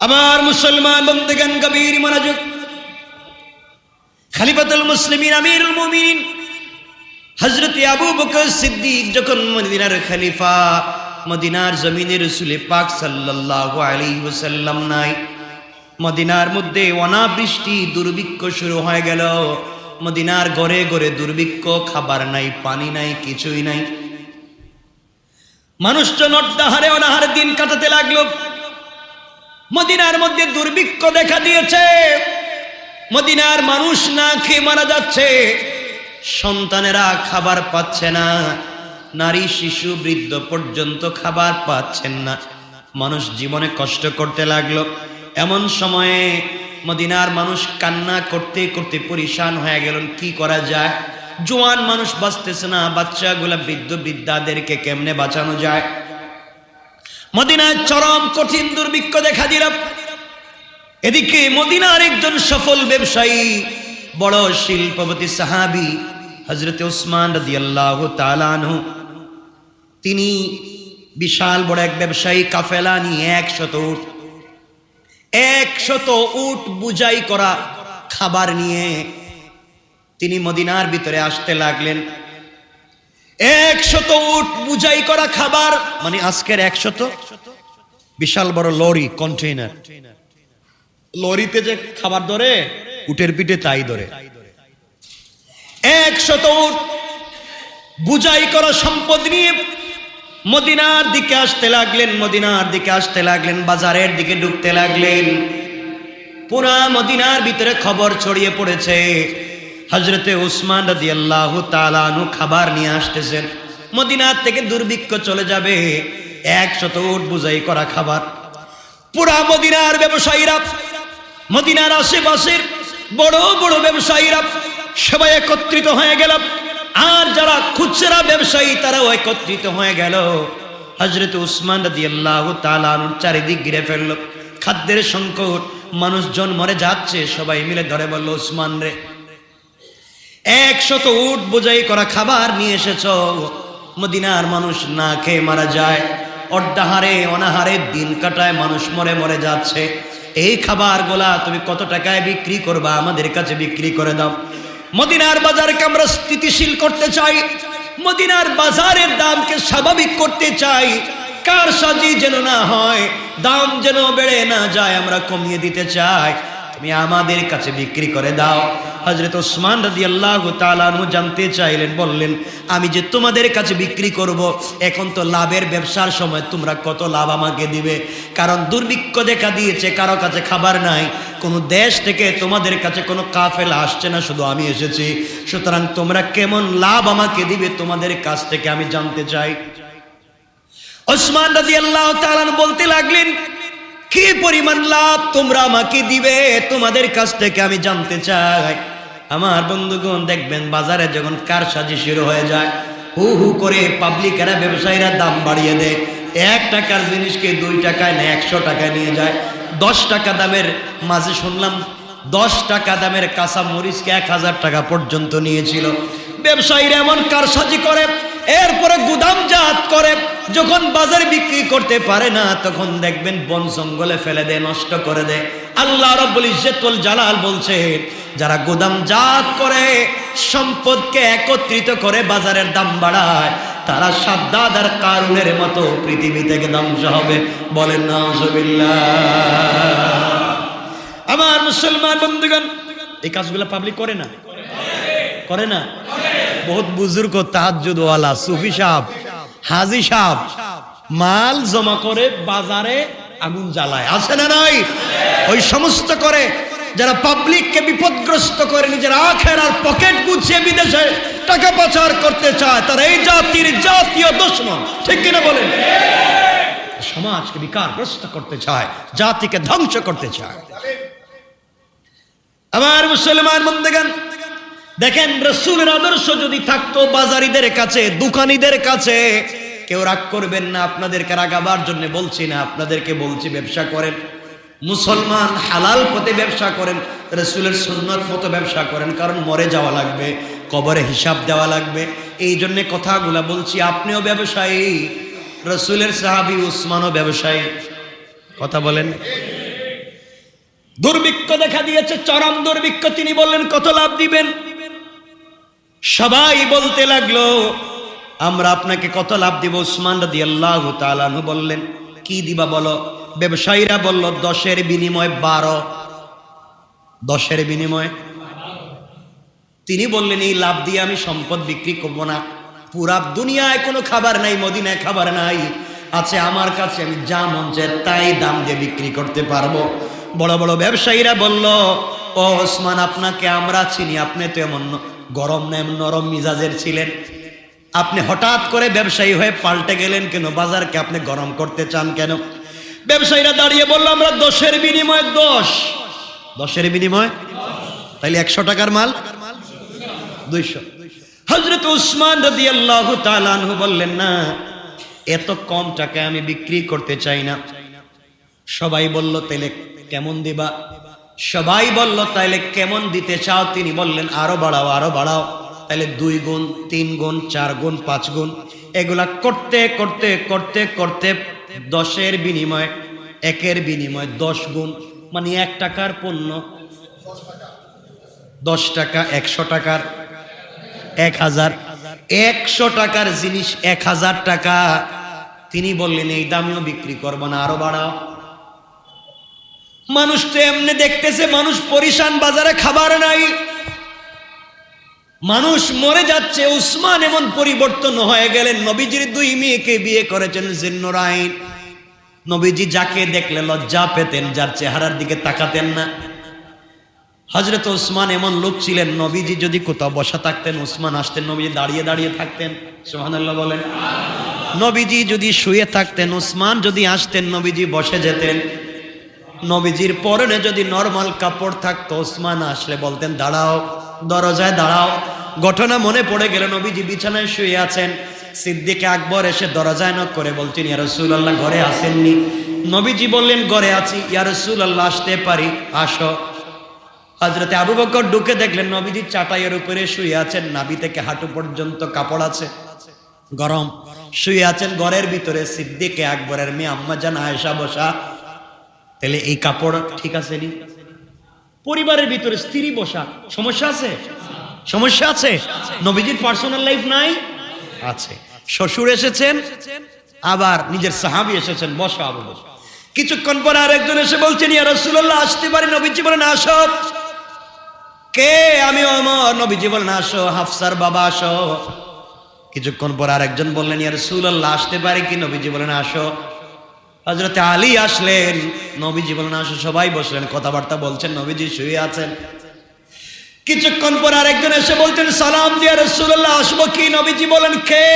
আমার মুসলমান বন্ধুগান কবির মনোযোগ। খালিফাতুল মুসলিমিন, আমিরুল মুমিনিন হজরত আবু বকর সিদ্দিক যখন মদিনার খালিফা, মদিনার জমিনের রসুলে পাক সাল্লাল্লাহু আলাইহি ওয়াসাল্লাম নাই, মদিনার মধ্যে অনাবৃষ্টি, দুর্ভিক্ষ শুরু হয়ে গেল। মদিনার ঘরে ঘরে দুর্ভিক্ষ, খাবার নাই, পানি নাই, কিছুই নাই। মানুষজন অর্ধাহারে অনাহারে দিন কাটাতে লাগল। মদিনার মধ্যে দুর্ভিক্ষ দেখা দিয়েছে। মদিনার মানুষ না খেয়ে মারা যাচ্ছে। সন্তানেরা খাবার পাচ্ছে না। নারী, শিশু, বৃদ্ধ পর্যন্ত খাবার পাচ্ছেন না। মানুষ জীবনে কষ্ট করতে লাগল। এমন সময়ে মদিনার মানুষ কান্না করতে করতে পরিশান হয়ে গেলেন। কি করা যায়? জোয়ান মানুষ বাঁচতেছে না। বাচ্চাগুলা বৃদ্ধ বৃদ্ধাদেরকে কেমনে বাঁচানো যায়? মদিনায় চরম কঠিন দুর্ভিক্ষ দেখা দিল এদিকে মদিনার একজন সফল ব্যবসায়ী, বড় শিল্পপতি সাহাবি হজরত ওসমান রাদি আল্লাহ তালানহ তিনি বিশাল বড় এক ব্যবসায়ী কাফেলা নিয়ে একশত উঠ একশত উট বুঝাই করা খাবার নিয়ে তিনি মদিনার ভিতরে আসতে লাগলেন। একশত উট বুঝাই করা খাবার মানে আজকের একশত? বিশাল বড় লরি কন্টেইনার লরিতে যে খাবার ধরে, উটের পিঠে তাই ধরে। একশত উট বুঝাই করা সম্পদ নিয়ে মদিনার দিকে আসতে লাগলেন, মদিনার দিকে আসতে লাগলেন, বাজারের দিকে ঢুকতে লাগলেন। পুরা মদিনার ভিতরে খবর ছড়িয়ে পড়েছে হজরতে উসমান রাজি আল্লাহ তালানু খাবার নিয়ে আসতেছেন। মদিনার থেকে দুর্ভিক্ষ চলে যাবে, একশত উট বুঝাই করা খাবার। পুরা মদিনার ব্যবসায়ীরা, মদিনার আশেপাশের বড় বড় ব্যবসায়ীরা সবাই একত্রিত হয়ে গেল। আর যারা খুচরা ব্যবসায়ী, তারাও একত্রিত হয়ে গেল। হজরত উসমান রাজি আল্লাহ তালানুর চারিদিক ঘিরে ফেলল। খাদ্যের সংকট, মানুষজন মরে যাচ্ছে, সবাই মিলে ধরে বলল উসমান রে একশত উট বোঝাই করা খাবার নিয়ে এসেছ। মদিনার মানুষ না খেয়ে মারা যায়। অর্ধাহারে, অনাহারে দিন কাটায়, মানুষ মরে মরে যাচ্ছে। এই খাবার গোলা তুমি কত টাকায় বিক্রি করবা? আমাদের কাছে বিক্রি করে দাও। মদিনার বাজারকে আমরা স্থিতিশীল করতে চাই। মদিনার বাজারের দামকে স্বাভাবিক করতে চাই। কার সাজি যেন না হয়, দাম যেন বেড়ে না যায়, আমরা কমিয়ে দিতে চাই। তুমি আমাদের কাছে বিক্রি করে দাও। হজরত ওসমান রাজি আল্লাহ তালানু জানতে চাইলেন, বললেন, আমি যে তোমাদের কাছে বিক্রি করব, এখন তো লাভের ব্যবসার সময়, তোমরা কত লাভ আমাকে দিবে? কারণ দুর্ভিক্ষ দেখা দিয়েছে, কারও কাছে খাবার নাই, কোনো দেশ থেকে তোমাদের কাছে কোনো কাফেলা আসছে না, শুধু আমি এসেছি। সুতরাং তোমরা কেমন লাভ আমাকে দিবে, তোমাদের কাছ থেকে আমি জানতে চাই। ওসমান রাজি আল্লাহ তালান বলতে লাগলেন কি পরিমাণ লাভ তোমরা আমাকে দিবে? তোমাদের কাছ থেকে আমি জানতে চাই। আমার বন্ধুগণ, দেখবেন বাজারে যখন কার সাজি শুরু হয়ে যায়, হু হু করে পাবলিকেরা ব্যবসায়ীরা দাম বাড়িয়ে দেয়। এক টাকার জিনিসকে দুই টাকায় না, একশো টাকায় নিয়ে যায়। দশ টাকা দামের, মাঝে শুনলাম, দশ টাকা দামের কাঁচা মরিচকে এক হাজার টাকা পর্যন্ত নিয়েছিল। ব্যবসায়ীরা এমন কারসাজি করে এরপরে গুদামজাত করে, যখন বাজারে বিক্রি করতে পারে না, তখন দেখবেন বন জঙ্গলে ফেলে দেয়, নষ্ট করে দেয়। আল্লাহ রব্বুল ইজ্জতুল জালাল বলছে, যারা গুদামজাত করে, সম্পদকে একত্রিত করে বাজারের দাম বাড়ায়, তারা সাদ্দাদ আর কারুনের মতো পৃথিবী থেকে ধ্বংস হবে। বলেন না আমার মুসলমান বন্ধুগণ, এই কাজগুলো পাবলিক করে না? করে না? বহুত বুজুর্গ তাহাজুদওয়ালা সুফি সাহ হাজি সাহ মাল জমা করে বাজারে আগুন জ্বালায়। আছে না নাই? ওই সমস্ত করে যারা পাবলিককে বিপদগ্রস্ত করে নিজের আখের আর পকেট গুছিয়ে বিদেশে টাকা পাচার করতে চায়, তারা এই জাতির জাতীয় দুশ্মন, ঠিক কিনা বলেন? সমাজকে বিকারগ্রস্ত করতে চায়, জাতিকে ধ্বংস করতে চায়। আমার মুসলমান বন্ধুগণ দেখেন, রসুলের আদর্শ যদি থাকতো বাজারিদের কাছে, দোকানিদের কাছে, কেউ রাগ করবেন না, আপনাদেরকে রাগাবার জন্য বলছি না, আপনাদেরকে বলছি ব্যবসা করেন। মুসলমান হালাল পথে ব্যবসা করেন, রসুলের সুন্নত মতো ব্যবসা করেন, কারণ মরে যাওয়া লাগবে, কবরে হিসাব দেওয়া লাগবে। এই জন্যে কথাগুলা বলছি, আপনিও ব্যবসায়ী, রসুলের সাহাবি উসমানও ব্যবসায়ী। কথা বলেন। দুর্ভিক্ষ দেখা দিয়েছে, চরম দুর্ভিক্ষ, তিনি বললেন, কত লাভ দিবেন? সবাই বলতে লাগল, আমরা আপনাকে কত লাভ দিব? উসমান রাদি আল্লাহ তালানু বললেন, কি দিবা বলো? ব্যবসায়ীরা বলল, দশের বিনিময় বারো। দশের বিনিময়? তিনি বললেন, এই লাভ দিয়ে আমি সম্পদ বিক্রি করব না। পুরা দুনিয়ায় কোনো খাবার নাই, মদিনায় খাবার নাই। আছে আমার কাছে আমি যা মন চায় তাই দাম দিয়ে বিক্রি করতে পারব। বড় বড় ব্যবসায়ীরা বলল, ও ওসমান আপনাকে আমরা চিনি, আপনি তো এমন গরম নরম মিজাজের ছিলেন। আপনি হঠাৎ করে ব্যবসায়ী হয়ে পাল্টে গেলেন কেন? বাজারকে আপনি গরম করতে চান কেন? ব্যবসায়ীরা দাঁড়িয়ে বলল, আমরা দশের বিনিময়ে দশ। দশের বিনিময়? তাইলে একশো টাকার মাল? দুইশো। হজরত উসমান রদি তালানহু বললেন, না, এত কম টাকায় আমি বিক্রি করতে চাই না। সবাই বলল, তাইলে কেমন দিবা? সবাই বলল, তাইলে কেমন দিতে চাও? তিনি বললেন, আরও বাড়াও আরও বাড়াও। তাইলে দুই গুণ, তিন গুণ, চার গুণ, পাঁচ গুণ, এগুলা করতে করতে করতে করতে দশের বিনিময়, একের বিনিময় দশ গুণ মানে এক টাকার পণ্য। দশ টাকা, একশো টাকার, এক হাজার, একশো টাকার জিনিস, এক হাজার টাকা। তিনি বললেন, এই দামেও বিক্রি করব না, আরও বাড়াও। মানুষ এমনি দেখতেছে, মানুষ পরিশান বাজারে খাবার নাই। মানুষ মরে যাচ্ছে, উসমান এমন পরিবর্তন হয়ে গেলেন। নবীজির দুই মেয়েকে বিয়ে করেছেন জিন্নরাইন। নবীজি যাকে দেখলে লজ্জা পেতেন, যার চেহারার দিকে তাকাতেন না। হজরত ওসমান এমন লোক ছিলেন, নবীজি যদি কোথাও বসা থাকতেন ওসমান আসতেন, নবীজি দাঁড়িয়ে দাঁড়িয়ে থাকতেন। সোহানাল্লাহ বলেন। নবীজি যদি শুয়ে থাকতেন ওসমান যদি আসতেন, নবীজি বসে যেতেন। নবীজির পরনে যদি নর্মাল কাপড় থাকতো, ওসমান আসলে বলতেন, দাঁড়াও, দরজায় দাঁড়াও। ঘটনা মনে পড়ে গেল, নবীজি বিছানায় শুয়ে আছেন। সিদ্দিকে আকবর এসে দরজায় নক করে বলছেন, ইয়া রসুল্লাহ ঘরে আসেননি? নবীজি বললেন, ঘরে আছি। ইয়া রসুল্লাহ আসতে পারি। আসো। হজরতে আবু বকর ঢুকে দেখলেন, নবীজি চাটাইয়ের উপরে শুয়ে আছেন। নাবি থেকে হাঁটু পর্যন্ত কাপড় আছে। গরম। শুয়ে আছেন ঘরের ভিতরে সিদ্দিকে আকবরের মেয়ে আম্মা জান আয়েশা বসা। তাহলে এই কাপড় ঠিক আছে নি? পরিবারের ভিতরে স্ত্রী বসা, সমস্যা আছে? সমস্যা আছে? নবীজির পার্সোনাল লাইফ নাই? আছে। শ্বশুর এসেছেন, আবার নিজের সাহাবি এসেছেন, বসা, আবু বসা। কিছুক্ষণ পরে আরেকজন এসে বলছেন ইয়া রাসূলুল্লাহ, আসতে পারি, নবীজি বলেন, আসো। কে? আমি অমর, নবীজি বলেন, আসো, হাফসার বাবা, আসো। কিছুক্ষণ পর আরেকজন বললেন, ইয়া রাসূলুল্লাহ, আসতে পারি কি? নবীজি বলেন, আসো। হজরতে আলী আসলেন, নবীজি বলেন, আসো, সবাই বসলেন, কথাবার্তা বলছেন, নবীজি শুয়ে আছেন। কিছুক্ষণ পর আরেকজন এসে বলছেন সালাম দিয়া রসুল্লাহ আসব কি? নবীজি বলেন, কে?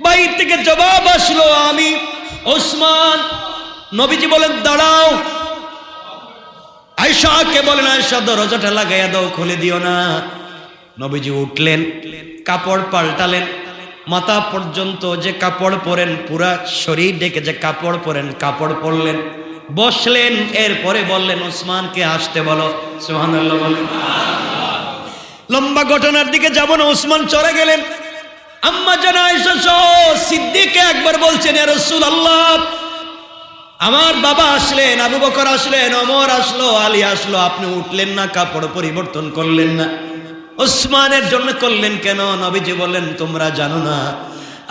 বাইর থেকে জবাব আসলো, আমি, ওসমান। নবীজি বলেন, দাঁড়াও। আয়সাকে বলেন আয়সা দরজাটা লাগাইয়া দাও, খুলে দিও না। নবীজি উঠলেন, কাপড় পাল্টালেন। মাথা পর্যন্ত যে কাপড় পরেন, পুরা শরীর ডেকে যে কাপড় পরেন, কাপড় পরলেন, বসলেন, এরপরে বললেন, ওসমানকে আসতে বলো। সুবহানাল্লাহ বলেন। লম্বা ঘটনার দিকে যাব না, ওসমান চলে গেলেন। আম্মা জানা আয়েশা সহ সিদ্দিকে একবার বলছেন, ইয়া আল্লাহ আমার বাবা আসলেন, আবু বকর আসলেন অমর আসলো, আলী আসলো, আপনি উঠলেন না, কাপড় পরিবর্তন করলেন না। ওসমানের জন্য করলেন কেন? নবীজি বললেন, তোমরা জানো না,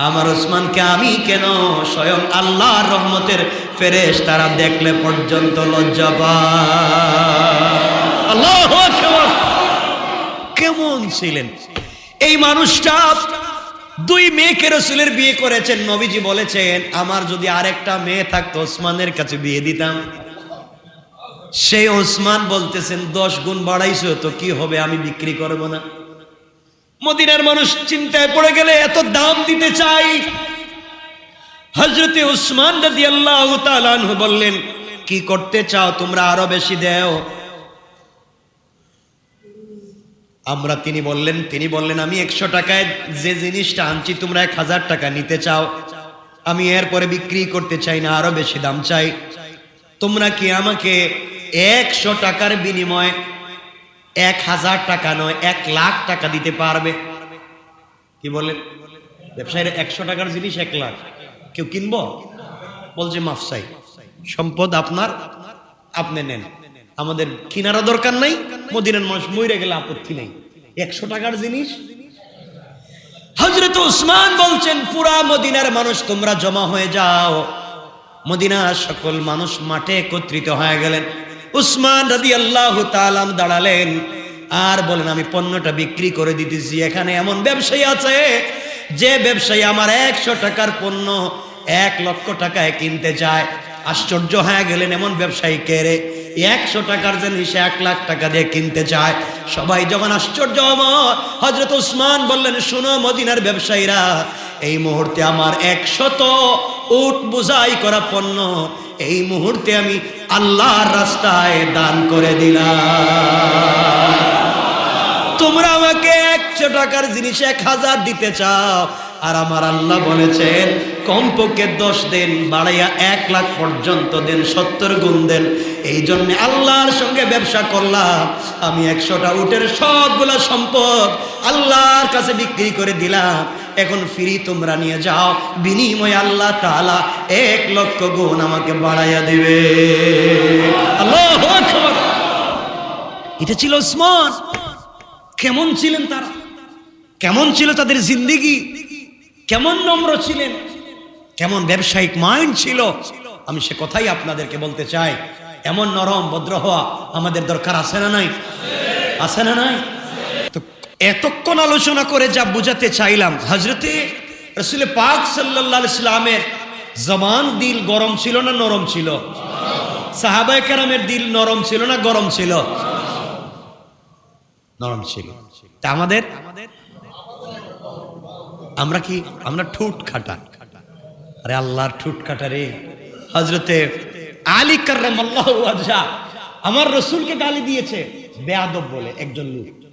আমার ওসমানকে আমি কেন স্বয়ং আল্লাহর রহমতের ফেরেশ তারা দেখলে পর্যন্ত লজ্জা আল্লাহু কেমন ছিলেন? এই মানুষটা দুই মেয়েকে রসুলের বিয়ে করেছেন। নবীজি বলেছেন, আমার যদি আরেকটা মেয়ে থাকতো, ওসমানের কাছে বিয়ে দিতাম। সেই ওসমান বলতেছেন, দশ গুণ বাড়াইছো তো কি হবে, আমি বিক্রি করব না। মদিনার মানুষ চিন্তায় পড়ে গেলে, এত দাম দিতে চাই। হজরতে উসমান রাদি আল্লাহ বললেন, কি করতে চাও, তোমরা আরও বেশি দেও। আমরা তিনি বললেন তিনি বললেন, আমি একশো টাকায় যে জিনিসটা আনছি, তোমরা এক হাজার টাকা নিতে চাও। আমি এরপরে বিক্রি করতে চাই না, আরও বেশি দাম চাই। তোমরা কি আমাকে একশো টাকার বিনিময়ে এক হাজার টাকা নয়, এক লাখ টাকা দিতে পারবে? কি বলেন ব্যবসায়ীর একশো টাকার জিনিস, এক লাখ। কেউ কিনবো? বলছে মাফসাই সম্পদ আপনার, আপনি নেন। আমাদের কিনারও দরকার নাই, মদিনার মানুষ মরে গেলে আপত্তি নেই। একশো টাকার জিনিস? হজরত উসমান বলছেন, পুরা মদিনার মানুষ, তোমরা জমা হয়ে যাও। মদিনার সকল মানুষ মাঠে একত্রিত হয়ে গেলেন। উসমান রাদি আল্লাহ তালাম দাঁড়ালেন। আর বলেন, আমি পণ্যটা বিক্রি করে দিতেছি, এখানে এমন ব্যবসায়ী আছে, যে ব্যবসায়ী আমার একশো টাকার পণ্য এক লক্ষ টাকায় কিনতে চায়। আশ্চর্য হয়ে গেলেন, এমন ব্যবসায়ী কে রে? একশো টাকার জিনিস এক লাখ টাকা দিয়ে কিনতে চায়। সবাই যখন আশ্চর্য হজরত উসমান বললেন, শুনো মদিনার ব্যবসায়ীরা, এই মুহূর্তে আমার একশত উট বোঝাই করা পণ্য, এই মুহূর্তে আমি আল্লাহর রাস্তায় দান করে দিলাম। তোমরা আমাকে একশো টাকার জিনিস এক হাজার দিতে চাও, আর আমার আল্লাহ বলেছেন, কমপক্ষে দশ দিন বাড়াইয়া এক লাখ পর্যন্ত দেন, সত্তর গুণ দেন। এই জন্য আল্লাহর সঙ্গে ব্যবসা করলাম, আমি একশোটা উটের সবগুলা সম্পদ আল্লাহর কাছে বিক্রি করে দিলাম। এখন ফ্রি তোমরা নিয়ে যাও। বিনিময় আল্লাহ তাআলা এক লক্ষ গুণ আমাকে বাড়াইয়া দিবে। আল্লাহ এটা ছিল স্মার্ট কেমন ছিলেন তারা? কেমন ছিল তাদের জিন্দিগি? কেমন নম্র ছিলেন? কেমন ব্যবসায়িক মাইন্ড ছিল? আমি সে কথাই আপনাদেরকে বলতে চাই। এমন নরম, ভদ্র হওয়া আমাদের দরকার আছে না নাই? আছে না নাই? এতক্ষণ আলোচনা করে যা বুঝাতে চাইলাম হজরতে রসুল পাক সাল্লাহ ইসলামের জমান দিল গরম ছিল না নরম ছিল? সাহাবায় কেরামের দিল নরম ছিল না গরম ছিল? নরম ছিল। তা আমাদের? আমরা কি, আমরা ঠুট খাটা? আরে আল্লাহর ঠুট খাটা রে। হজরতে আলী কার্রাম আল্লাহ আমার রসুলকে গালি দিয়েছে। বেয়াদব বলে একজন লোক।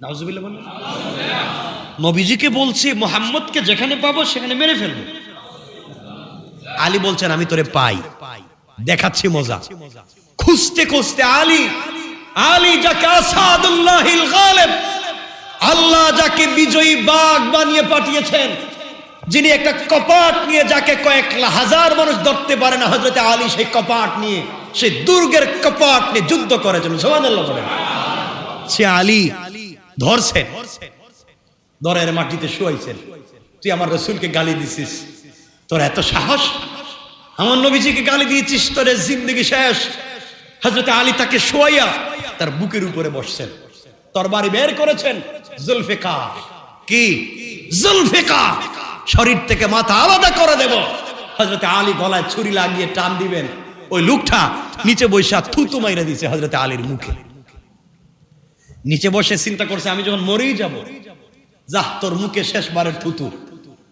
নাউজুবিল্লাহ বলে নবীজিকে বলছে, মোহাম্মদকে যেখানে পাবো সেখানে মেরে ফেলব। আলী বলছেন, আমি তোরে পাই। দেখাচ্ছি মজা। খুঁজতে খুঁজতে আলী আলী যাকে আসাদুল্লাহিল গালেব, আল্লাহ যাকে বিজয়ী বাঘ বানিয়ে পাঠিয়েছেন, যিনি একটা কপাট নিয়ে যাকে কয়েক হাজার মানুষ ধরতে পারে না হজরতে আলী সেই কপাট নিয়ে, সেই দুর্গের কপাট নিয়ে যুদ্ধ করেছেন। বলেন। সে আলী ধরছেন দরের মাটিতে শুয়াইছেন তুই আমার রসুলকে গালি দিছিস। তোর এত সাহস? আমার নবীজিকে গালি দিয়েছিস, তোর জিন্দগি শেষ। হজরত আলী তাকে শোয়াইয়া তার বুকের উপরে বসছেন। তরবারি বের করেছেন জুলফিকা কি? জুলফিকা শরীর থেকে মাথা আলাদা করে দেব। হজরত আলী গলায় ছুরি লাগিয়ে টান দিবেন। ওই লোকটা নিচে বৈশা থুতু মাইরা দিছে হজরত আলীর মুখে। নিচে বসে চিন্তা করছে, আমি যখন মরেই যাব, যাহ, তোর মুখে শেষবারের থুতু।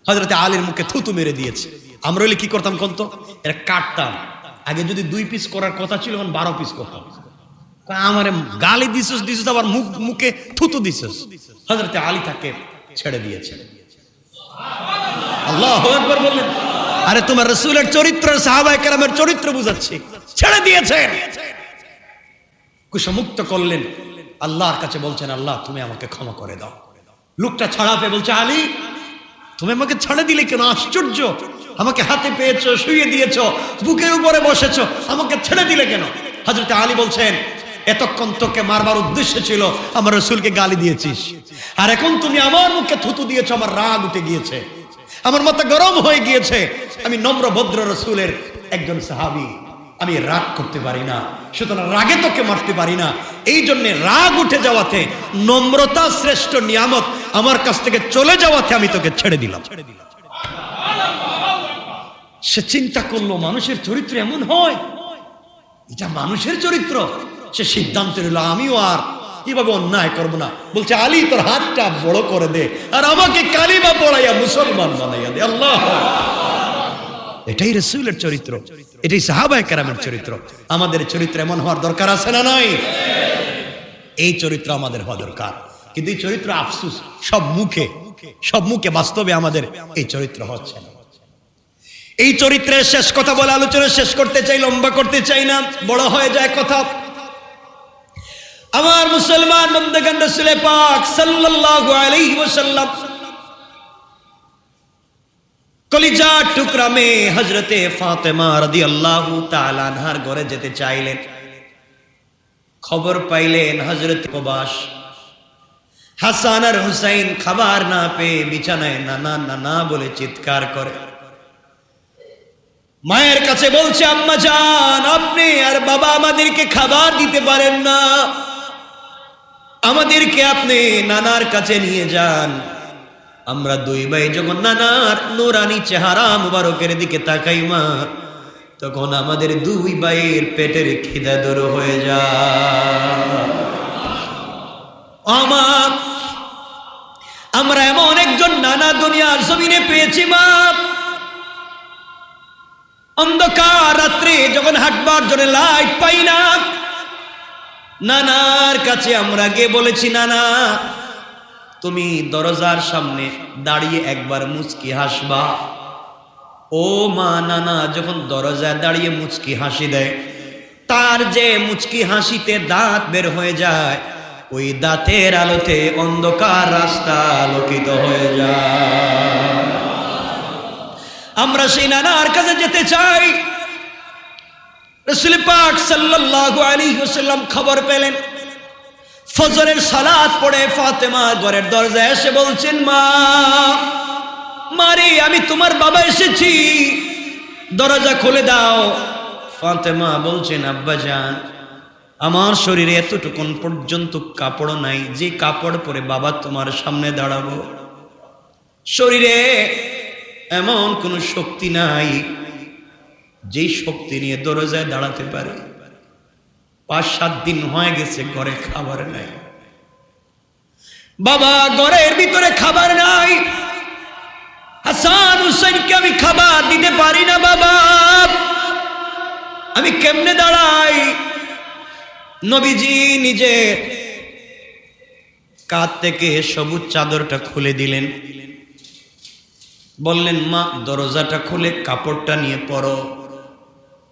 হজরতে আলীর মুখে থুতু মেরে দিয়েছে। আমরা হলে কি করতাম কন্ত এটা কাটতাম। আগে যদি দুই পিস করার কথা ছিল, এখন বারো পিস করতাম। আমার গালি দিছিস দিছিস, আবার মুখ, মুখে থুতু দিছিস। হজরতে আলী তাকে ছেড়ে দিয়েছে। আল্লাহ একবার বললেন, আরে তোমার রসুলের চরিত্র সাহাবাই কেরামের চরিত্র বুঝাচ্ছি। ছেড়ে দিয়েছেন কুশমুক্ত করলেন। আল্লাহর কাছে বলছেন, আল্লাহ, তুমি আমাকে ক্ষমা করে দাও। লোকটা ছাড়া পেয়ে বলছে, আলী, তুমি আমাকে ছাড়ে দিলে কেন? আশ্চর্য। আমাকে হাতে পেয়েছ, শুয়ে দিয়েছ, বুকের উপরে বসেছ, আমাকে ছেড়ে দিলে কেন? হাজরত আলী বলছেন, এতক্ষণ তোকে মারবার উদ্দেশ্য ছিল, আমার রসুলকে গালি দিয়েছিস। আর এখন তুমি আমার মুখে থুতু দিয়েছ, আমার রাগ উঠে গিয়েছে। আমার মাথা গরম হয়ে গিয়েছে। আমি নম্র, ভদ্র রসুলের একজন সাহাবি। আমি রাগ করতে পারি না, সুতরাং রাগে তোকে মারতে পারি না। এই জন্য রাগ উঠে যাওয়াতে নম্রতা শ্রেষ্ঠ নিয়ামত আমার কাছ থেকে চলে যাওয়াতে আমি তোকে ছেড়ে দিলাম। ছেড়ে দিলাম সে চিন্তা করল, মানুষের চরিত্র এমন হয়? এটা মানুষের চরিত্র? সে সিদ্ধান্ত নিল, আমিও আর এভাবে অন্যায় করব না। বলছে, আলী, তোর হাতটা বড় করে দে, আর আমাকে কালিমা পড়াইয়া মুসলমান বানাইয়া দে, আল্লাহ এটাই রসুলের চরিত্র, এটাই সাহাবায় কারামের চরিত্র। আমাদের চরিত্র এমন হওয়ার দরকার আছে না নাই? এই চরিত্র আমাদের হওয়া দরকার। কিন্তু এই চরিত্র আফসুস, সব মুখে সব মুখে বাস্তবে আমাদের এই চরিত্র হচ্ছে না। এই চরিত্রের শেষ কথা বলে আলোচনা শেষ করতে চাই, লম্বা করতে চাই না, বড় হয়ে যায় কথা। আমার মুসলমান বন্ধুগান রসুলে পাক সাল্লাল্লাহু আলাইহি ওয়াসাল্লাম কলিজা টুকরা মে হজরতে ফাতেমা রাদিয়াল্লাহু তাআলা আনহার ঘরে যেতে চাইলেন। খবর পাইলেন হজরত প্রবাস। হাসান আর হুসাইন খাবার না পেয়ে বিছানায় নানা নানা বলে চিৎকার করে। মায়ের কাছে বলছে, আম্মা যান আপনি আর বাবা আমাদেরকে খাবার দিতে পারেন না। আমাদেরকে আপনি নানার কাছে নিয়ে যান। আমরা দুই ভাই যখন নানার নুরানি চেহারা মুবারকের দিকে তাকাই মা, তখন আমাদের দুই ভাইয়ের পেটের খিদা দূর হয়ে যায়। আমার আমরা এমন একজন নানা দুনিয়ার জমিনে পেয়েছি মা। অন্ধকার রাত্রে যখন হাঁটবার জন্য লাইট পাই না, নানার কাছে আমরা গিয়ে বলেছি, নানা তুমি দরজার সামনে দাঁড়িয়ে একবার মুচকি হাসবা। ও মা নানা, যখন দরজায় দাঁড়িয়ে মুচকি হাসি দেয়, তার যে মুচকি হাসিতে দাঁত বের হয়ে যায়, ওই দাঁতের আলোতে অন্ধকার রাস্তা আলোকিত হয়ে যায়। আমরা সেই নানার কাছে যেতে চাই। রসুল পাক সাল্লাল্লাহু আলাইহি ওয়াসাল্লাম খবর পেলেন ফজরের সালাত পড়ে ফাতেমা ঘরের দরজায় এসে বলছেন, মা মারে আমি তোমার বাবা এসেছি। দরজা খুলে দাও। ফাতেমা বলছেন, আব্বা যান আমার শরীরে এতটুকুন পর্যন্ত কাপড় নাই, যে কাপড় পরে বাবা তোমার সামনে দাঁড়াবো। শরীরে এমন কোনো শক্তি নাই যেই শক্তি নিয়ে দরজায় দাঁড়াতে পারে। পাঁচ, সাত দিন হয়ে গেছে, ঘরে খাবার নাই। বাবা, ঘরের ভিতরে খাবার নাই। হাসান হুসেনকে আমি খাবার দিতে পারি না, বাবা। আমি কেমনে দাঁড়াই? নবীজি নিজে কাত থেকে সবুজ চাদরটা খুলে দিলেন। বললেন, মা, দরজাটা খুলে কাপড়টা নিয়ে পরো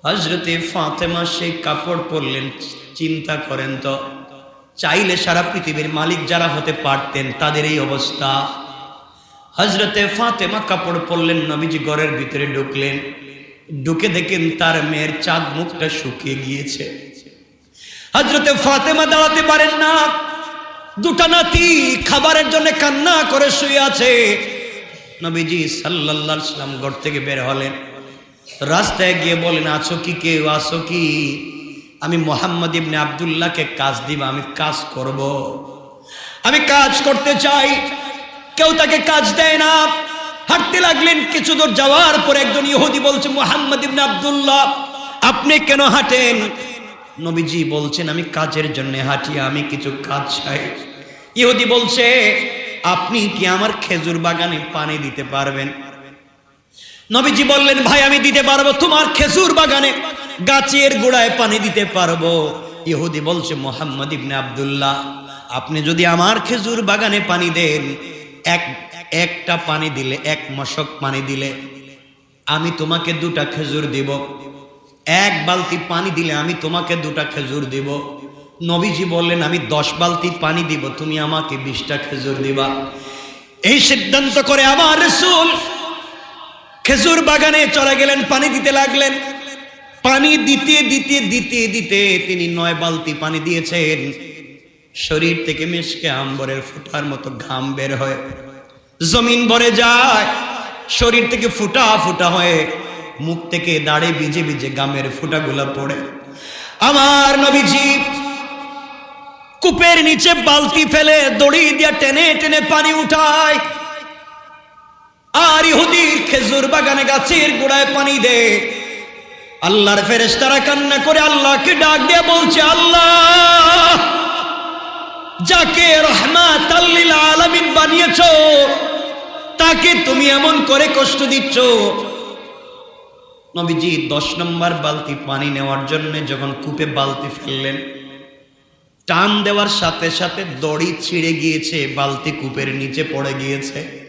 হজরতে ফাতেমা সেই কাপড় পরলেন, চিন্তা করেন তো, চাইলে সারা পৃথিবীর মালিক যারা হতে পারতেন তাদের এই অবস্থা। হজরতে ফাতেমা কাপড় পরলেন, নবীজি ঘরের ভিতরে ঢুকলেন। ঢুকে দেখেন তার মেয়ের চাঁদ মুখটা শুকিয়ে গিয়েছে। হজরতে ফাতেমা দাঁড়াতে পারেন না। দুটা নাতি খাবারের জন্য কান্না করে শুয়ে আছে। নবীজি আলাইহি সাল্লাম ঘর থেকে বের হলেন। রাস্তায় গিয়ে বলেন, আছো কি কেউ? আছো কি? আমি মোহাম্মদ ইবনে আবদুল্লাহকে কাজ দিব, আমি কাজ করব। আমি কাজ করতে চাই। কেউ তাকে কাজ দেয় না। হাঁটতে লাগলেন, কিছু দূর যাওয়ার পর একজন ইহুদি বলছে, মোহাম্মদ ইবনে আবদুল্লাহ, আপনি কেন হাঁটেন? নবীজি বলছেন, আমি কাজের জন্য হাঁটি, আমি কিছু কাজ চাই। ইহুদি বলছে, আপনি কি আমার খেজুর বাগানে পানি দিতে পারবেন? নবীজি বললেন, ভাই, আমি দিতে পারব তোমার খেজুর বাগানে, গাছের গোড়ায় পানি দিতে পারব। ইহুদি বলছে, মোহাম্মদ ইবনে আবদুল্লাহ, আপনি যদি আমার খেজুর বাগানে পানি দেন, এক, একটা পানি দিলে, এক মশক পানি দিলে, আমি তোমাকে দুটা খেজুর দিব। এক বালতি পানি দিলে, আমি তোমাকে দুটা খেজুর দিব। নবীজি বললেন, আমি দশ বালতি পানি দিব, তুমি আমাকে বিশটা খেজুর দিবা। এই সিদ্ধান্ত করে আমার রসুল খেজুর বাগানে চলে গেলেন, পানি দিতে লাগলেন। পানি দিতে দিতে দিতে দিতে তিনি নয় বালতি পানি দিয়েছেন। শরীর থেকে মিশকে আম্বরের ফুটার মতো ঘাম বের হয়। জমিন ভরে যায়, শরীর থেকে ফুটা ফুটা হয়ে মুখ থেকে দাঁড়ে ভিজে ভিজে গামের ফুটাগুলো পড়ে। আমার নবীজি কূপের নিচে বালতি ফেলে দড়ি দিয়ে টেনে টেনে পানি উঠায়। আর ইহুদির খেজুর বাগানে গাছের গোড়ায় পানি দে। আল্লাহর ফেরেশতারা কান্না করে আল্লাহকে ডাক দিয়ে বলছে, আল্লাহ, যাকে রহমাত আল্লিল আলামিন বানিয়েছো, তাকে তুমি এমন করে কষ্ট দিচ্ছ। নবীজি দশ নম্বর বালতি পানি নেওয়ার জন্য যখন কূপে বালতি ফেললেন, টান দেওয়ার সাথে সাথে দড়ি ছিঁড়ে গিয়েছে, বালতি কূপের নিচে পড়ে গিয়েছে।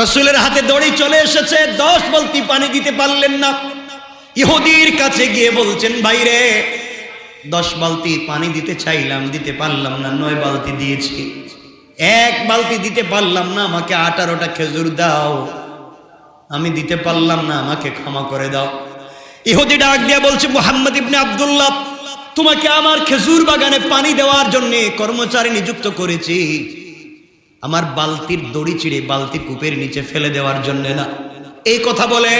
রসুলের হাতে দড়ি চলে এসেছে, দশ বালতি পানি দিতে পারলেন না। ইহুদির কাছে গিয়ে বলছেন বাইরে দশ বালতি পানি দিতে চাইলাম, দিতে পারলাম না, নয় বালতি দিয়েছি। এক বালতি দিতে পারলাম না, আমাকে আঠারোটা খেজুর দাও। আমি দিতে পারলাম না, আমাকে ক্ষমা করে দাও। ইহুদি ডাক দিয়ে বলছে, মোহাম্মদ ইবনে আবদুল্লাহ, তোমাকে আমার খেজুর বাগানে পানি দেওয়ার জন্য কর্মচারী নিযুক্ত করেছি। আমার বালতির দড়ি চিড়ে বালতি কূপের নিচে ফেলে দেওয়ার জন্য না। এই কথা বলে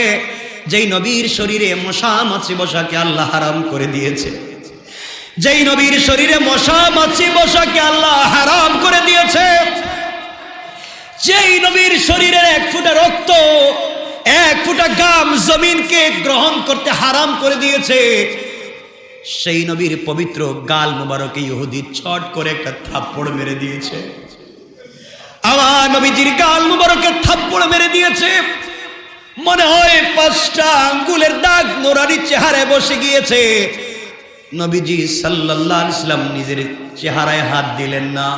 যেই নবীর শরীরে মশা মাছি বসাকে আল্লাহ হারাম করে দিয়েছে। যেই নবীর শরীরে মশা মাছি বসাকে আল্লাহ হারাম করে দিয়েছে। যেই নবীর শরীরের এক ফুটা রক্ত, এক ফুটা গাম জমিনকে গ্রহণ করতে হারাম করে দিয়েছে, সেই নবীর পবিত্র গাল মুবারকে ইহুদি ছট করে একটা থাপ্পড় মেরে দিয়েছে। আমার নবীজির গাল মুবারকে থাপ্পড় মেরে দিয়েছে। মনে হয় পাঁচটা আঙ্গুলের দাগ নোরারি চেহারায় বসে গিয়েছে। নবীজি সাল্লাল্লাহু ইসলাম নিজের চেহারায় হাত দিলেন না।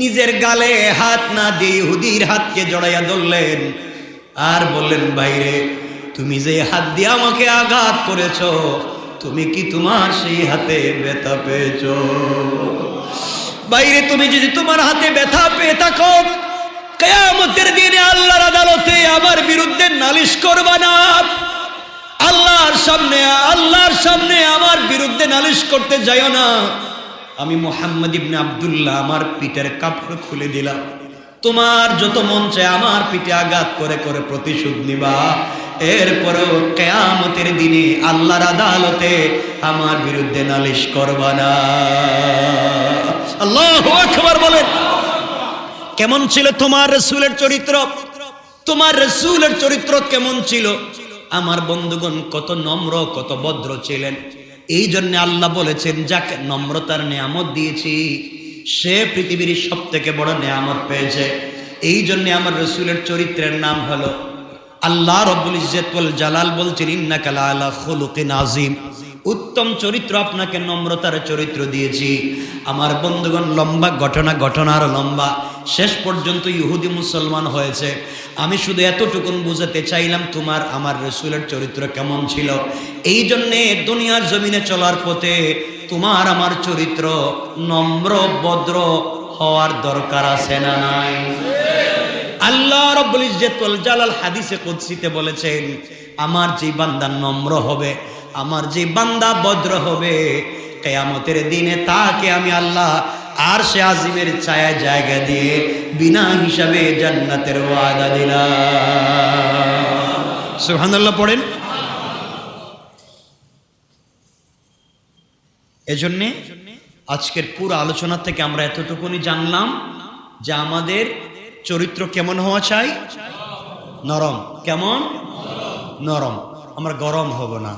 নিজের গালে হাত না দিয়ে ইহুদির হাতকে জড়াইয়া ধরলেন। আর বললেন বাইরে তুমি যে হাত দিয়ে আমাকে আঘাত করেছ, তুমি কি তোমার সেই হাতে ব্যথা পেয়েছ? বাইরে তুমি যদি তোমার হাতে ব্যথা পেয়ে থাকো, কেয়ামতের দিনে আল্লাহর আদালতে আমার বিরুদ্ধে নালিশ করবা না। আল্লাহর সামনে আল্লাহর সামনে আমার বিরুদ্ধে নালিশ করতে যাইও না। আমি মোহাম্মদ ইবনে আব্দুল্লাহ, আমার পিঠের কাপড় খুলে দিলাম। তোমার যত মন চায় আমার পিঠে আঘাত করে করে প্রতিশোধ নিবা। এরপরেও কেয়ামতের দিনে আল্লাহর আদালতে আমার বিরুদ্ধে নালিশ করবা না। আল্লাহ আকবার বলেন। কেমন ছিল তোমার রসুলের চরিত্র? তোমার রসুলের চরিত্র কেমন ছিল? আমার বন্ধুগণ কত নম্র, কত ভদ্র ছিলেন। এই জন্য আল্লাহ বলেছেন, যাকে, নম্রতার নিয়ামত দিয়েছি। সে পৃথিবীর সব থেকে বড় নিয়ামত পেয়েছে। এই জন্য আমার রসুলের চরিত্রের নাম হলো আল্লাহ রব্বুল ইজ্জতুল জালাল বলছেন ইন্নাকালা আলা খুলুকিন আজিম উত্তম চরিত্র আপনাকে নম্রতার চরিত্র দিয়েছি। আমার বন্ধুগণ, লম্বা ঘটনা ঘটনার লম্বা। শেষ পর্যন্ত ইহুদি মুসলমান হয়েছে। আমি শুধু এতটুকুন বুঝাতে চাইলাম, তোমার, আমার রসুলের চরিত্র কেমন ছিল? এই জন্যে দুনিয়ার জমিনে চলার পথে তোমার, আমার চরিত্র নম্র, ভদ্র হওয়ার দরকার আছে না নাই? আল্লাহ রব্বুল ইজ্জতুল জালাল হাদিসে কুদসিতে বলেছেন, আমার যে বান্দা নম্র হবে, আমার যে বান্দা ভদ্র হবে, কেয়ামতের দিনে তাকে আমি আল্লাহ আর সে আজিমের ছায়া জায়গা দিয়ে বিনা হিসাবে জান্নাতের ওয়াদা দিলাম। সুবহানাল্লাহ পড়েন। এজন্যে আজকের পুরো আলোচনা থেকে আমরা এতটুকুনি জানলাম যে আমাদের চরিত্র কেমন হওয়া চাই? নরম। কেমন? নরম। আমরা গরম হব না।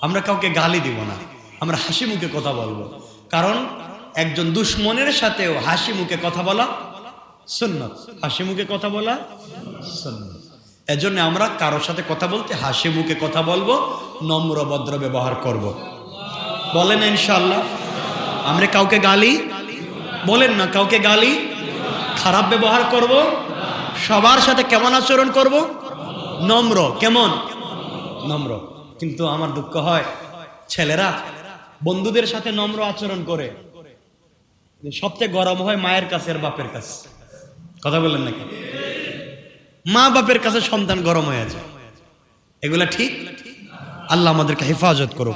আমরা কাউকে গালি দিব না। আমরা হাসি মুখে কথা বলব। কারণ একজন দুশ্মনের সাথেও হাসি মুখে কথা বলা সুন্নত। হাসি মুখে কথা বলা সুন্নত। এজন্য আমরা কারোর সাথে কথা বলতে হাসি মুখে কথা বলব, নম্র ভদ্র ব্যবহার করব। বলেন ইনশাল্লাহ আমরা কাউকে গালি? বলেন না, কাউকে গালি? খারাপ ব্যবহার করব? সবার সাথে কেমন আচরণ করব? নম্র। কেমন? নম্র। কিন্তু আমার দুঃখ হয়, ছেলেরা বন্ধুদের সাথে নম্র আচরণ করে। সবচেয়ে গরম হয় মায়ের কাছে বাপের কাছে। কথা বললেন নাকি? মা বাপের কাছে সন্তান গরম হয়ে যায়। এগুলা ঠিক? আল্লাহ আমাদেরকে হেফাজত করুক।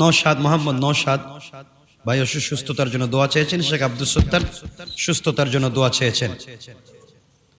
নৌসাদ মোহাম্মদ নৌসাদ ভাই অসুস্থতার জন্য দোয়া চেয়েছেন শেখ আব্দুল সত্তার? সুস্থতার জন্য দোয়া চেয়েছেন।